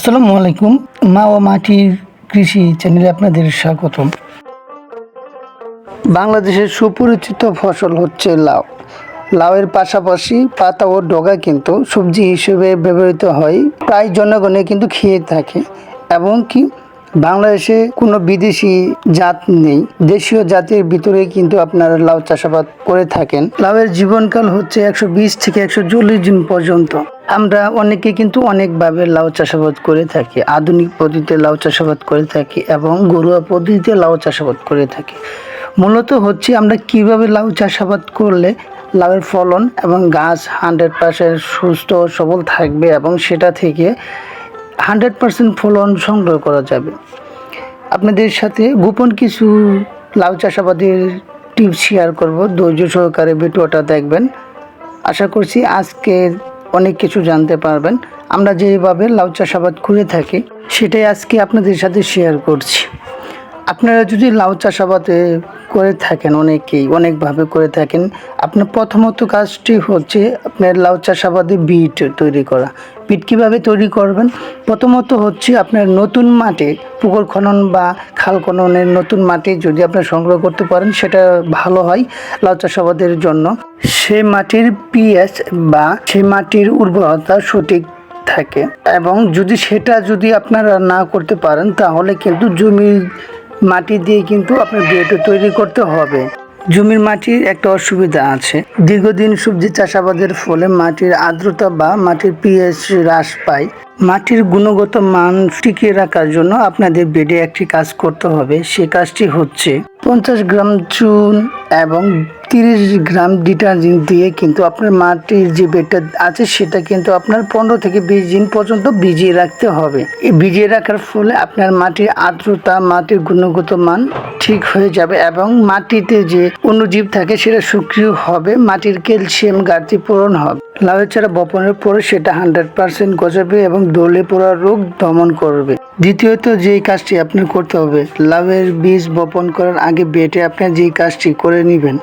আসসালামু আলাইকুম। মা ও মাটির কৃষি চ্যানেলে আপনাদের স্বাগতম। বাংলাদেশের সুপরিচিত ফসল হচ্ছে লাউ। লাউয়ের পাশাপাশি পাতা ও ডগা কিন্তু সবজি হিসেবে ব্যবহৃত হয়। প্রায় জনগণে কিন্তু খেয়ে থাকে। এবং কি বাংলাদেশে কোনো বিদেশি জাত নেই। দেশীয় জাতের ভিতরে কিন্তু আপনারা লাউ চাষাবাদ করে থাকেন। লাউয়ের জীবনকাল হচ্ছে একশো বিশ থেকে একশো চল্লিশ দিন পর্যন্ত। আমরা অনেকে কিন্তু অনেকভাবে লাউ চাষাবাদ করে থাকি। আধুনিক পদ্ধতিতে লাউ চাষাবাদ করে থাকি এবং ঘরোয়া পদ্ধতিতে লাউ চাষাবাদ করে থাকি। মূলত হচ্ছে আমরা কীভাবে লাউ চাষাবাদ করলে লাউয়ের ফলন এবং গাছ হান্ড্রেড পার্সেন্ট সুস্থ সবল থাকবে এবং সেটা থেকে হান্ড্রেড পার্সেন্ট ফলন সংগ্রহ করা যাবে। আপনাদের সাথে গোপন কিছু লাউ চাষাবাদের টিপস শেয়ার করব। ধৈর্য সহকারে ভিডিওটা দেখবেন। আশা করছি আজকে অনেক কিছু জানতে পারবেন। আমরা যেভাবে লাউ চাষাবাদ করে থাকি, সেটাই আজকে আপনাদের সাথে শেয়ার করছি। আপনারা যদি লাউ চাষাবাদে করে থাকেন, অনেকেই অনেকভাবে করে থাকেন, আপনার প্রথমত কাজটি হচ্ছে আপনার লাউ চাষাবাদে বিট তৈরি করা। বিট কীভাবে তৈরি করবেন? প্রথমত হচ্ছে আপনার নতুন মাটি, পুকুর খনন বা খাল খননের নতুন মাটি যদি আপনি সংগ্রহ করতে পারেন, সেটা ভালো হয় লাউ চাষাবাদের জন্য। সেই মাটির পিএস বা সেই মাটির উর্বরতা সঠিক থাকে এবং যদি সেটা যদি আপনারা না করতে পারেন, তাহলে কিন্তু জমির মাটি দিয়ে কিন্তু আপনার বিয়েটা তৈরি করতে হবে। জমির মাটির একটা অসুবিধা আছে। দীর্ঘদিন সবজি চাষাবাদের ফলে মাটির আর্দ্রতা বা মাটির পিএইচ হ্রাস পায়। মাটির গুণগত মান টিকিয়ে রাখার জন্য আপনাদের বেডে একটি কাজ করতে হবে, সে কাজটি হচ্ছে পঞ্চাশ গ্রাম চুন এবং তিরিশ গ্রাম ডিটারজেন্ট দিয়ে কিন্তু আপনার মাটির যে বেডটা আছে, সেটা কিন্তু আপনার পনেরো থেকে বিশ দিন পর্যন্ত ভিজিয়ে রাখতে হবে। এই ভিজিয়ে রাখার ফলে আপনার মাটির আর্দ্রতা, মাটির গুণগত মান ঠিক হয়ে যাবে এবং মাটিতে যে অণুজীব থাকে সেটা সক্রিয় হবে, মাটির ক্যালসিয়াম ঘাটতি পূরণ হবে। লাউয়ের চারা বপনের পরে সেটা হান্ড্রেড পার্সেন্ট গজাবে এবং দলে পোড়া রোগ দমন করবে। দ্বিতীয়ত, যেই কাজটি আপনার করতে হবে, লাউয়ের বীজ বপন করার আগে বেটে আপনি যেই কাজটি করে নেবেন,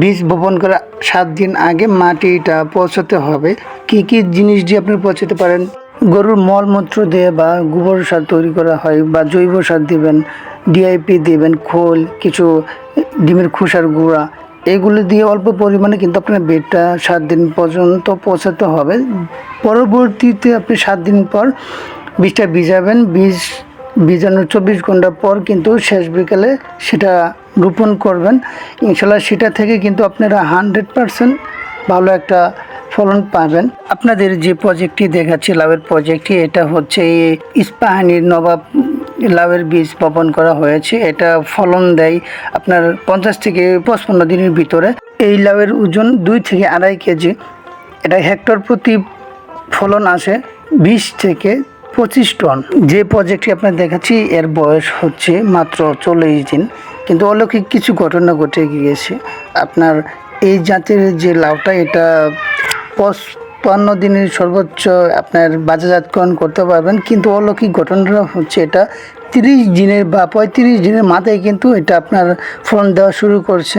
বীজ বপন করার সাত দিন আগে মাটিটা পচাতে হবে। কি কি জিনিস দিয়ে আপনি পচাতে পারেন? গরুর মলমূত্র দিয়ে বা গোবর সার তৈরি করা হয় বা জৈব সার দিবেন ডিআইপি দিবেন, খোল, কিছু ডিমের খোসার গুঁড়া, এগুলো দিয়ে অল্প পরিমাণে কিন্তু আপনার বেডটা সাত দিন পর্যন্ত পৌঁছাতে হবে। পরবর্তীতে আপনি সাত দিন পর বীজটা ভিজাবেন। বীজ ভিজানোর চব্বিশ ঘণ্টা পর কিন্তু শেষ বিকালে সেটা রোপণ করবেন। ইনশাল্লাহ সেটা থেকে কিন্তু আপনারা হান্ড্রেড পারসেন্ট ভালো একটা ফলন পাবেন। আপনাদের যে প্রজেক্টটি দেখাচ্ছি, লাভের প্রজেক্টটি এটা হচ্ছে ইস্পাহানির নবাব লাউয়ের বীজ বপন করা হয়েছে। এটা ফলন দেয় আপনার পঞ্চাশ থেকে পঁচপন্ন দিনের ভিতরে। এই লাউয়ের ওজন দুই থেকে আড়াই কেজি। এটা হেক্টর প্রতি ফলন আসে বিশ থেকে পঁচিশ টন। যে প্রজেক্টটি আপনার দেখাচ্ছি, এর বয়স হচ্ছে মাত্র চল্লিশ দিন। কিন্তু অলৌকিক কিছু ঘটনা ঘটে গিয়েছে। আপনার এই জাতের যে লাউটা, এটা পঁচপান্ন দিনের সর্বোচ্চ আপনার বাজারজাতকরণ করতে পারবেন, কিন্তু অলৌকিক ঘটনাটা হচ্ছে এটা, তিরিশ দিনের বা পঁয়ত্রিশ দিনের মাথায় কিন্তু এটা আপনার ফলন দেওয়া শুরু করছে।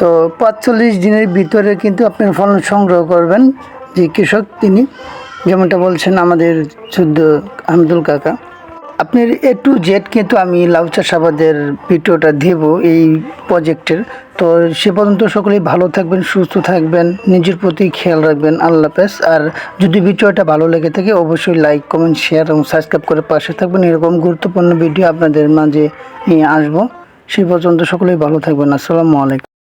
তো পাঁচচল্লিশ দিনের ভিতরে কিন্তু আপনার ফলন সংগ্রহ করবেন যে কৃষক তিনি, যেমনটা বলছেন আমাদের শুদ্ধ আহমদুল কাকা। আপনার এ টু জেড কিন্তু আমি লাউ চাষাবাদের ভিডিওটা দেব এই প্রজেক্টের তো সে পর্যন্ত সকলেই ভালো থাকবেন, সুস্থ থাকবেন, নিজের প্রতি খেয়াল রাখবেন, আল্লাহ হাফেজ। আর যদি ভিডিওটা ভালো লেগে থাকে, অবশ্যই লাইক কমেন্ট শেয়ার এবং সাবস্ক্রাইব করে পাশে থাকবেন। এরকম গুরুত্বপূর্ণ ভিডিও আপনাদের মাঝে নিয়ে আসব। সে পর্যন্ত সকলেই ভালো থাকবেন। আসসালামু আলাইকুম।